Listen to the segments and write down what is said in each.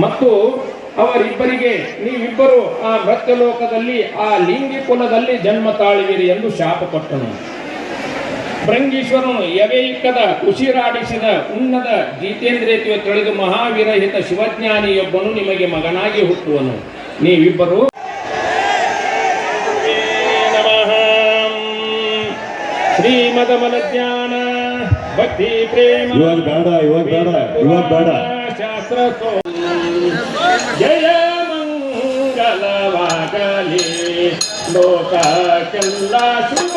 ಮತ್ತು ಅವರಿಬ್ಬರಿಗೆ ನೀವಿಬ್ಬರು ಆ ಮೃತ್ಯಲೋಕದಲ್ಲಿ ಆ ಲಿಂಗಿ ಕುಲದಲ್ಲಿ ಜನ್ಮ ತಾಳುವಿರಿ ಎಂದು ಶಾಪ ಕೊಟ್ಟನು. ಭೃಂಗೀಶ್ವರನು ಯವೇಕದ ಉಸಿರಾಡಿಸಿದ ಉನ್ನದ ಜಿತೇಂದ್ರಿಯತೆಯು ತಿಳಿದು ಮಹಾವಿರಹಿತ ಶಿವಜ್ಞಾನಿಯೊಬ್ಬನು ನಿಮಗೆ ಮಗನಾಗಿ ಹುಟ್ಟುವನು. ನೀವಿಬ್ಬರು? ನಮಃ ಮನಜ್ಞಾನ ಜ್ಞಾನ ಭಕ್ತಿ ಪ್ರೇಮ ಇವಾಗ ಬೇಡ ಇವಾಗ ಬೇಡ ಇವಾಗ ಬೇಡ. ಶಾಸ್ತ್ರ జయ మంగళవాగలి లోకెల్లా శుభ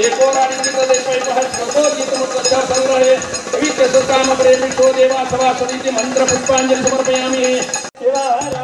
एकोनाविंशति प्रकोदितमुत्संग्रहे पवित्रसुतामग्रे विष्णोदेवा सभा समिति मन्त्रपुष्पाञ्जलि समर्पयामि। शिवाय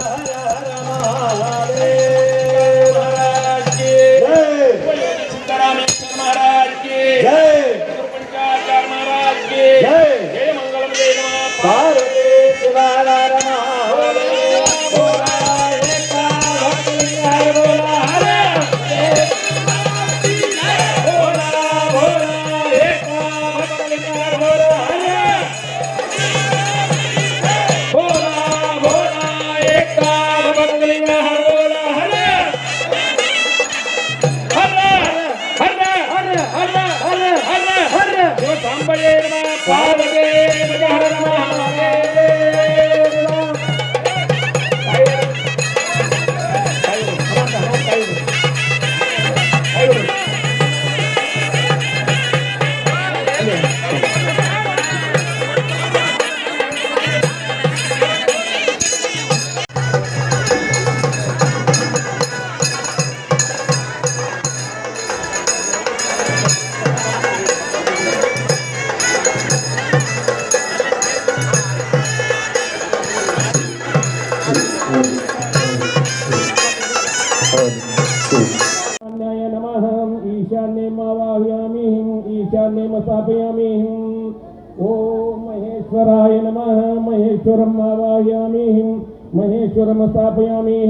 ईशान्यमस्थापयामि ॐ महेश्वराय नमः। महेश्वरम् आवाहयामि महेश्वरम् स्थापयामि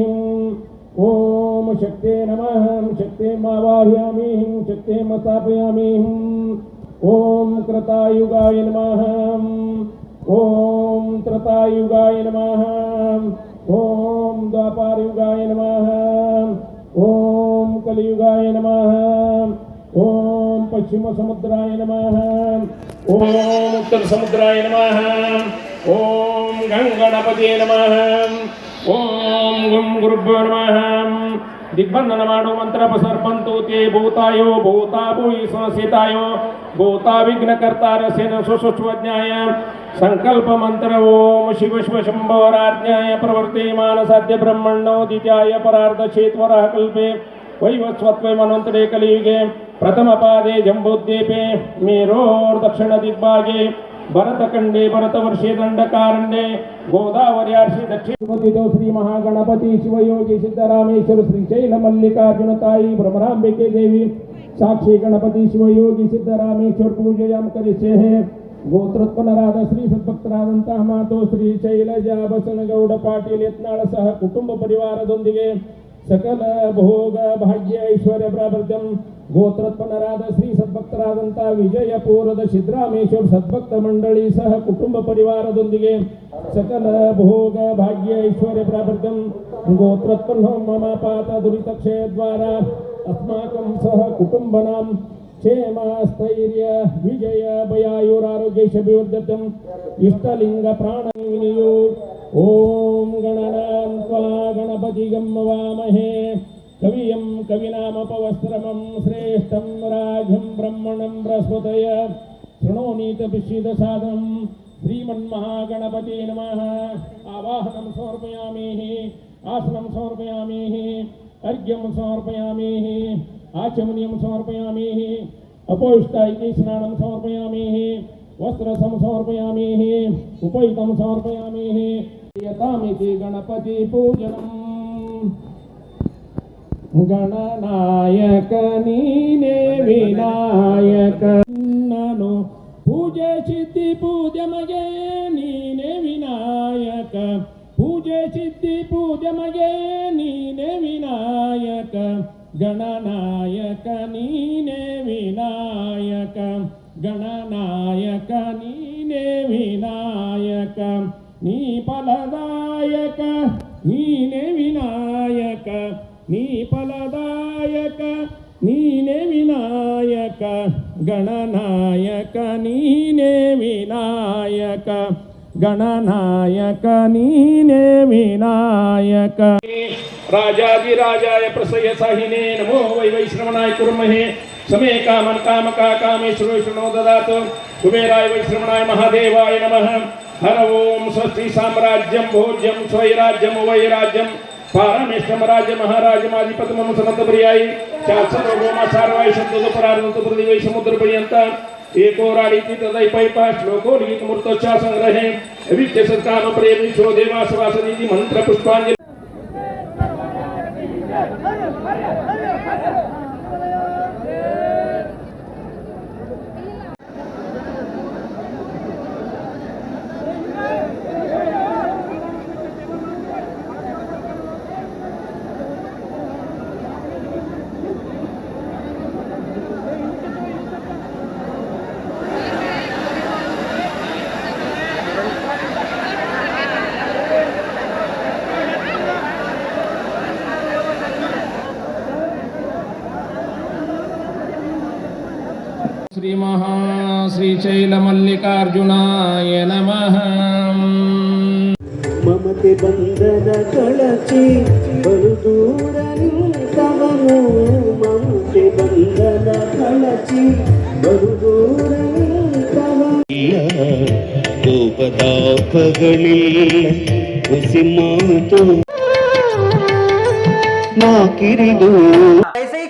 ॐ शक्ते नमः। शक्तिम् आवाहयामि शक्तिम् स्थापयामि ॐ कृतायुगाय नमः। ॐ त्रतायुगाय नमः। ॐ द्वापारयुगाय नमः। ॐ कलियुगाय नमः। ॐ पश्चिमसमुद्राय नमः ॐ उत्तरसमुद्राय नमः ॐ गङ्गणपते नमः ॐ गुं गुरुभ्यो नमः ದಿಗ್ಬಂಧನ ಮಾಡು ಮಂತ್ರ ಸರ್ಪಂತು ತೇ ಭೂತಾಯೋ ಭೂತಾ ಭೂಯಿ ಸಂಸ್ಥಿತಾಯೋ ಭೂತಾ ವಿಘ್ನಕರ್ತಾರ ಸೇನ ಸುಸುಚ್ವಜ್ಞಾಯ ಸಂಕಲ್ಪ ಮಂತ್ರ ಓಂ ಶಿವ ಶಿವ ಶಂಭವರಾಜ್ಞಾಯ ಪ್ರವರ್ತೇಮಾನ ಸಾಧ್ಯ ಬ್ರಹ್ಮಣ್ಣೋ ದ್ವಿತೀಯ ಪರಾರ್ಧ ಚೇತ್ವರ ಕಲ್ಪೆ ವೈವಸ್ವತ್ವೇ ಮನ್ವಂತರೇ ಕಲಿಯುಗೆ ಪ್ರಥಮಪಾದೆ ಜಂಬೂದ್ದೀಪೆ ಮೇರೋರ್ ದಕ್ಷಿಣ ದಿಗ್ಭಾಗೆ ದಂಡ ಕಾರಂಡೆ ಗೋದಾವರಿ ಅರ್ಷಿ ದಕ್ಷಿಣ ಶ್ರೀ ಮಹಾಗಣಪತಿ ಶಿವಯೋಗಿ ಸಿದ್ದರಾಮೇಶ್ವರ ಶ್ರೀ ಶೈಲ ಮಲ್ಲಿಕಾರ್ಜುನ ತಾಯಿ ಭ್ರಮರಾಂಬಿಕೆ ದೇವಿ, ಸಾಕ್ಷಿ ಗಣಪತಿ ಶಿವಯೋಗಿ ಸಿದ್ದರಾಮೇಶ್ವರ ಪೂಜೆಯ ಕಲಿಸೆ ಗೋತ್ರೋತ್ಪನ್ನರಾದ ಶ್ರೀ ಸದ್ಭಕ್ತರಾದಂತಹ ಮಾತು ಶ್ರೀ ಶೈಲಜ ಬಸನಗೌಡ ಪಾಟೀಲ್ ಯತ್ನಾಳ ಸಹ ಕುಟುಂಬ ಪರಿವಾರದೊಂದಿಗೆ ಸಕಲ ಭೋಗ ಭಾಗ್ಯ ಐಶ್ವರ್ಯ ಪ್ರಾಬಲ್ಯಂ ಗೋತ್ರೋತ್ಪನ್ನರಾದ ಶ್ರೀ ಸದ್ಭಕ್ತರಾದಂತಹ ವಿಜಯಪುರದ ಸಿದ್ದರಾಮೇಶ್ವರ ಸದ್ಭಕ್ತ ಮಂಡಳಿ ಸಹ ಕುಟುಂಬ ಪರಿವಾರದೊಂದಿಗೆ ಸಕಲ ಭೋಗ ಭಾಗ್ಯ ಐಶ್ವರ್ಯ ಪ್ರಾಬರ್ಗಂ ಗೋತ್ರೋತ್ಪನ್ನೋ ಮಮ ಪಾತ ದುರಿತಕ್ಷಯ ದ್ವಾರ ಅಸ್ಮಾಕಂ ಸಹ ಕುಟುಂಬನಾಂ ಕ್ಷೇಮ ಸ್ಥೈರ್ಯ ವಿಜಯ ಭಯಾಯುರಾರೋಗ್ಯಭಿವರ್ಧತಂ ಇಷ್ಟಲಿಂಗ ಪ್ರಾಣ ವಿನಿಯು ಓಂ ಗಣನಾಂತ್ವಾ ಗಣಪತಿ ಗಮ್ಮ ವಾಮಹೇ कवियं कविनामपवस्त्रमं श्रेष्ठं राजं ब्रह्मणं बृहस्पतय शृणोनीतपिषिदसादनं श्रीमन्महागणपते नमः। आवाहनं समर्पयामि, आसनं समर्पयामि, अर्घ्यं समर्पयामि, आचमनीयं समर्पयामि अपोष्ट इति स्नानं समर्पयामि, वस्त्रसं समर्पयामि उपयुतं समर्पयामि। यतामिति गणपतिपूजनम्। ಗಣನಾಯಕ ನೀನೇ ವಿನಾಯಕ ನಾನು ಪೂಜೆ ಸಿದ್ಧಿ ಪೂಜೆ ಮಗೆ ನೀನೇ ವಿನಾಯಕ ಪೂಜೆ ಸಿದ್ಧಿ ಪೂಜೆ ಮಗೆ ನೀನೇ ವಿನಾಯಕ ಗಣನಾಯಕ ನೀನೇ ವಿನಾಯಕ ಗಣನಾಯಕ ನೀನೇ ವಿನಾಯಕ ನೀ ಫಲದಾಯಕ ನೀನೇ ವಿನಾಯಕ ನೀ ಫಲದಾಯಕ ನೀನೇ ವಿನಾಯಕ ಗಣನಾಯಕ ನೀನೇ ವಿನಾಯಕ ಗಣನಾಯಕ ನೀನೇ ವಿನಾಯಕ ರಾಜಾದಿರಾಜಾಯ ಪ್ರಸಯ ಸಾಹಿನೇ ನಮೋ ವೈ ವೈಶ್ರವಣಾಯ ಕುರ್ಮಹೇ ಸಮೇ ಕಾಮನ್ ಕಾಮಕಾ ಕಾಮೇಶ್ವರೋ ಶೃಣೋ ದದಾತು ಕುಬೇರಾಯ ವೈಶ್ರವಣಾಯ ಮಹಾದೇವಾಯ ನಮಃ ಹರ ಓಂ ಸ್ವಸ್ತಿ ಸಾಮ್ರಾಜ್ಯಂ ಭೋಜ್ಯಂ ಸ್ವೈರಾಜ್ಯಂ ವೈರಾಜ್ಯಂ पारामेश्वर राज महाराज, माजी पद्म समत पर्यायी चाचर गोमा सारवाय शब्द तो परारंत प्रतिवै समुद्र पर्यंत एकोराड़ी की तदय तुम्हर तो रीत मूर्तोच्चा अभी विद्य सत्काम प्रेमी छोड़े वास वासनी जी मंत्र, पुष्पांजलि ಶ್ರೀಮಲ್ಲಿಕಾರ್ಜುನಾಯ ನಮಃ ಮಮತೆ ಬಂಧನ ಕಳಚಿ ಬಲು ದೂರ ನಿಂತವನು ಮಮತೆ ಬಂಧನ ಕಳಚಿ ಬಲು ದೂರ ಕೋಪದಾಪಗಳಿಲ್ಲ ಹುಸಿ ಮಾತು ನಾ ಕಿರಿದು